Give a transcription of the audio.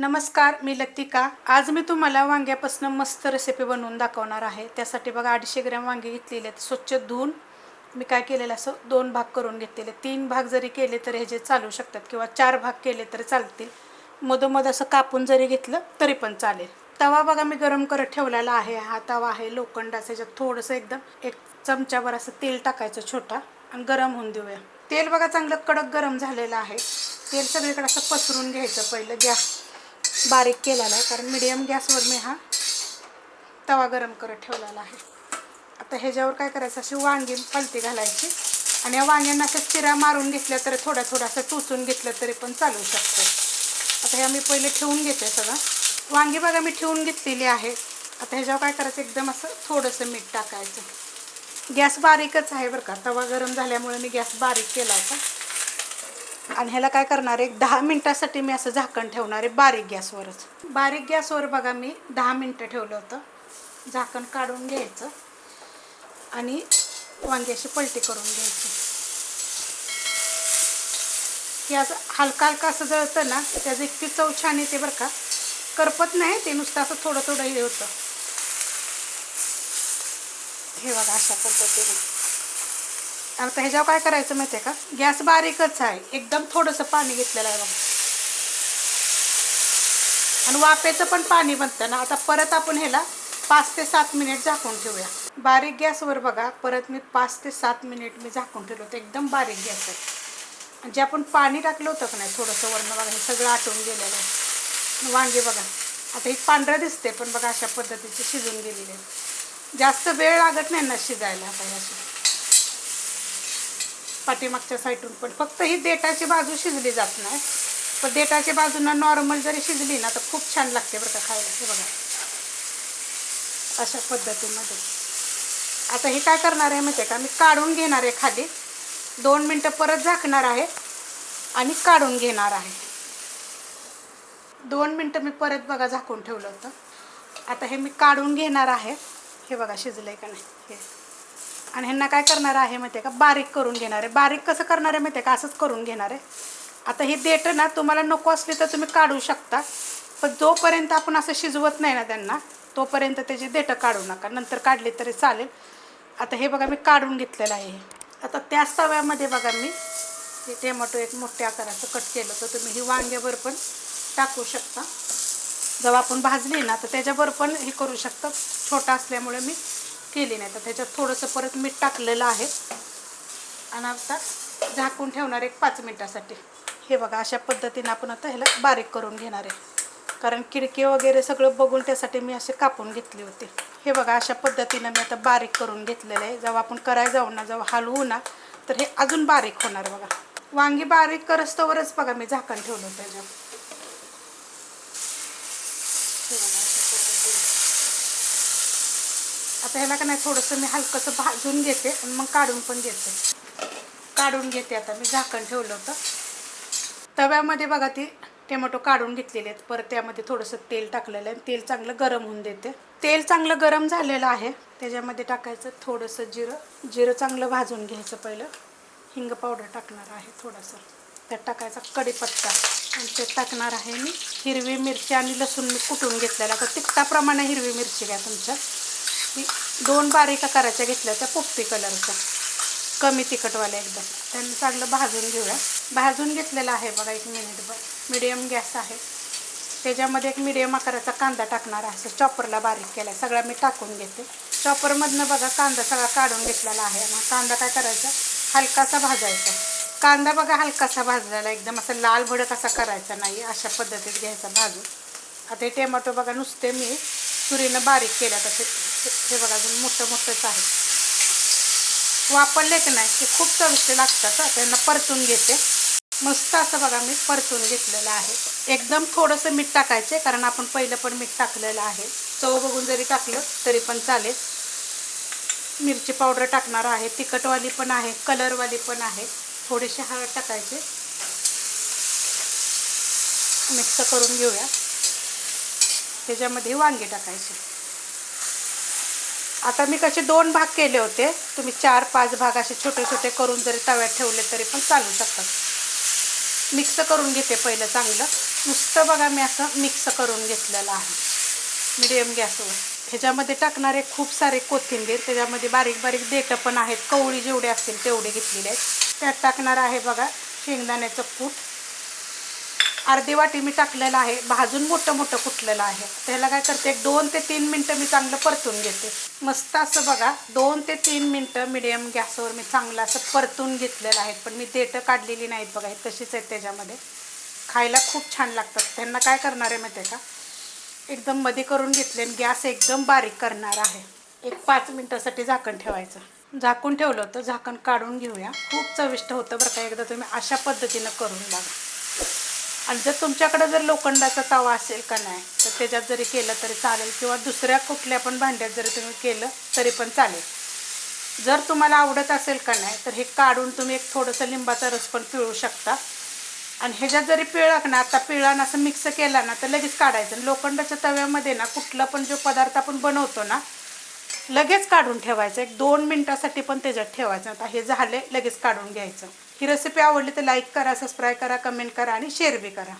नमस्कार मी लतिका. आज मी तुम्हाला वांग्यापासून मस्त रेसिपी बनवून दाखवणार आहे. त्यासाठी बघा अडीचशे ग्रॅम वांगे घेतलेले आहेत. स्वच्छ धुवून मी काय केलेलं असं दोन भाग करून घेतलेले तीन भाग जरी केले तरी हे जे चालू शकतात किंवा चार भाग केले तरी चालतील. मधोमध असं कापून जरी घेतलं तरी पण चालेल. तवा बघा मी गरम करत ठेवलेला आहे. हा तवा आहे लोखंडाचा याच्यात थोडंसं एकदम एक चमच्यावर असं तेल टाकायचं छोटा आणि गरम होऊन देऊया. तेल बघा चांगलं कडक गरम झालेलं आहे. तेल सगळीकडे असं पसरून घ्यायचं. पहिलं गॅस बारीक केलेला आहे कारण मिडियम गॅसवर मी हा तवा गरम करत ठेवलेला आहे. आता ह्याच्यावर काय करायचं अशी वांगी पलती घालायची आणि या वांग्यांना असं चिरा मारून घेतल्या तरी थोडं थोडं असं घेतलं तरी पण चालू शकतं. आता ह्या मी पहिले ठेवून घेते सगळं. वांगी बघा मी ठेवून घेतलेली आहे. आता ह्याच्यावर काय करायचं एकदम असं थोडंसं मीठ टाकायचं. गॅस बारीकच आहे बरं का तवा गरम झाल्यामुळे मी गॅस बारीक केला होता. आणि ह्याला काय करणार आहे? दहा मिनटासाठी मी असं झाकण ठेवणार आहे बारीक गॅसवरच. बारीक गॅसवर बघा मी दहा मिनटं ठेवलं होतं. झाकण काढून घ्यायचं आणि वांग्याची पलटी करून घ्यायची. की असं हलका हलका असं जळतं ना त्याचं इतकी चव छान येते बरं का. करपत नाही ते नुसतं असं थोडं थोडं हे होतं. हे बघा अशा पद्धतीने. आता ह्याच्यावर काय करायचं माहिती आहे का? गॅस बारीकच आहे. एकदम थोडंसं पाणी घेतलेलं आहे बघा. आणि वाफेचं पण पाणी बनतं ना. आता परत आपण ह्याला पाच ते सात मिनिट झाकून ठेवूया. बारीक गॅसवर बघा. परत मी पाच ते सात मिनिट मी झाकून ठेवलं होतं. एकदम बारीक गॅस आहे. आणि जे आपण पाणी टाकलं होतं का नाही थोडंसं वरण बघा हे सगळं आटवून गेलेलं आहे. वांगे बघा. आता ही पांढरं दिसते पण बघा अशा पद्धतीचे शिजून गेलेले आहेत जास्त वेळ लागत नाही ना शिजायला आता अशी पाठीमागच्या साईडून पण. फक्त ही देठाची बाजू शिजली जात नाही. पण देठाची बाजूनं नॉर्मल जरी शिजली ना तर खूप छान लागते बरं का खायला. हे बघा. अशा पद्धतीमध्ये. आता हे काय करणार आहे माहिती आहे का? मी काढून घेणार आहे खाली. दोन मिनटं परत झाकणार आहे आणि काढून घेणार आहे. दोन मिनटं मी परत बघा झाकून ठेवलं होतं. आता हे मी काढून घेणार आहे. हे बघा शिजलं आहे का नाही? हे. आणि ह्यांना काय करणार आहे माहिती आहे का? बारीक करून घेणार आहे. बारीक कसं करणार आहे माहिती आहे का? असंच करून घेणार आहे. आता हे देठं ना तुम्हाला नको असले तर तुम्ही काढू शकता. पण जोपर्यंत आपण असं शिजवत नाही ना त्यांना तोपर्यंत त्याची देठं काढू नका. नंतर काढली तरी चालेल. आता हे बघा मी काढून घेतलेलं आहे आता त्याच तव्यामध्ये बघा मी हे टेमॅटो एक मोठ्या आकाराचं कट केलं तर तुम्ही ही वांग्यावर पण टाकू शकता. जेव्हा आपण भाजली ना तर त्याच्यावर पण हे करू शकता. छोटा असल्यामुळे मी केली नाही. तर त्याच्यात थोडंसं परत मीठ टाकलेलं आहे. आणि आता झाकून ठेवणार एक पाच मिनटासाठी. हे बघा अशा पद्धतीने आपण आता ह्याला बारीक करून घेणार आहे. कारण खिडकी वगैरे सगळं बघून त्यासाठी मी असे कापून घेतली होती. हे बघा अशा पद्धतीनं मी आता बारीक करून घेतलेलं आहे. जेव्हा आपण करायला जाऊ ना जेव्हा हलवू ना तर हे अजून बारीक होणार बघा. वांगी बारीक करस्तवरच बघा मी झाकण ठेवलं त्याच्यावर हे बघा अशा पद्धतीने आता ह्याला का नाही थोडंसं मी हलकंसं भाजून घेते आणि मग काढून पण घेते. काढून घेते आता मी झाकण ठेवलं होतं. तव्यामध्ये बघा ती टोमॅटो काढून घेतलेले आहेत. परत त्यामध्ये थोडंसं तेल टाकलेलं आहे तेल चांगलं गरम होऊन देते. तेल चांगलं गरम झालेलं आहे. त्याच्यामध्ये टाकायचं थोडंसं जिरं. जिरं चांगलं भाजून घ्यायचं पहिलं. हिंग पावडर टाकणार आहे थोडंसं. त्यात टाकायचा कढीपत्ता. आणि ते टाकणार आहे मी हिरवी मिरची आणि लसूण मी कुटून घेतलेला तर तिखटाप्रमाणे हिरवी मिरची घ्या तुमच्या. दोन बारीका करायच्या घेतल्या त्या पोपटी कलरच्या. कमी तिखटवाल्या एकदम. त्यांनी चांगलं भाजून घेऊया. भाजून घेतलेलं आहे बघा एक मिनिटभर मिडियम गॅस आहे. त्याच्यामध्ये एक मिडियम आकाराचा कांदा टाकणार आहे. असं चॉपरला बारीक केला आहे सगळा मी टाकून घेते. चॉपरमधनं बघा कांदा सगळा काढून घेतलेला आहे. मग कांदा काय करायचा? हलकासा भाजायचा. कांदा बघा हलकासा भाजलेला एकदम असं लाल भडक असा करायचा नाही. अशा पद्धतीत घ्यायचा भाजून. आता हे टोमॅटो बघा नुसते मी सुरीनं बारीक केल्या तसे हे बघा अजून मोठं मोठंच आहे. वापरले की नाही ते खूप चविष्ट लागतात त्यांना परतून घेते. मस्त असं बघा मी परतून घेतलेलं आहे. एकदम थोडंसं मीठ टाकायचे कारण आपण पहिलं पण मीठ टाकलेलं आहे. चव बघून जरी टाकलं तरी पण चालेल. मिरची पावडर टाकणार आहे. तिखटवाली पण आहे कलरवाली पण आहे. थोडीशी हळद टाकायचे. मिक्स करून घेऊया. त्याच्यामध्ये वांगे टाकायचे. आता मी कसे दोन भाग केले होते तुम्ही चार पाच भाग असे छोटे छोटे करून जरी तव्यात ठेवले तरी पण चालू शकतात. मिक्स करून घेते पहिलं चांगलं. नुसतं बघा मी असं मिक्स करून घेतलेलं आहे. मिडियम गॅसवर. ह्याच्यामध्ये टाकणारे खूप सारे कोथिंबीर त्याच्यामध्ये बारीक बारीक देठं पण आहेत. कवळी जेवढे असतील तेवढे घेतलेले आहेत. त्यात टाकणार आहे बघा शेंगदाण्याचं कूट. अर्धी वाटी मी टाकलेलं आहे. भाजून मोठं मोठं कुटलेलं आहे. त्याला काय करते एक दोन ते तीन मिनटं मी चांगलं परतून घेते. मस्त असं बघा दोन ते तीन मिनटं मिडियम गॅसवर मी चांगलं असं परतून घेतलेलं आहे. पण मी देठं काढलेली नाहीत बघा तशीच आहेत त्याच्यामध्ये. खायला खूप छान लागतात. त्यांना काय करणार आहे माहिती आहे का? एकदम मध्ये करून घेतले आणि गॅस एकदम बारीक करणार आहे. एक पाच मिनटासाठी झाकण ठेवायचं. झाकून ठेवलं होतं. झाकण काढून घेऊया. खूप चविष्ट होतं बरं का एकदा तुम्ही अशा पद्धतीनं करून बघा. आणि जर तुमच्याकडे जर लोखंडाचा तवा असेल का नाही तर त्याच्यात जरी केलं तरी चालेल. किंवा दुसऱ्या कुठल्या पण भांड्यात जरी तुम्ही केलं तरी पण चालेल. जर तुम्हाला आवडत असेल का नाही तर हे काढून तुम्ही एक थोडंसं लिंबाचा रस पण पिळू शकता. आणि ह्याच्यात जरी पिळा ना आता पिळान असं मिक्स केला ना तर लगेच काढायचं. आणि लोखंडाच्या तव्यामध्ये ना कुठला पण जो पदार्थ आपण बनवतो ना लगेच काढून ठेवायचं. एक दोन मिनटासाठी पण त्याच्यात ठेवायचं. आता हे झाले लगेच काढून घ्यायचं. ही रेसिपी आवडली तर लाईक करा सबस्क्राईब करा कमेंट करा आणि शेअर बी करा.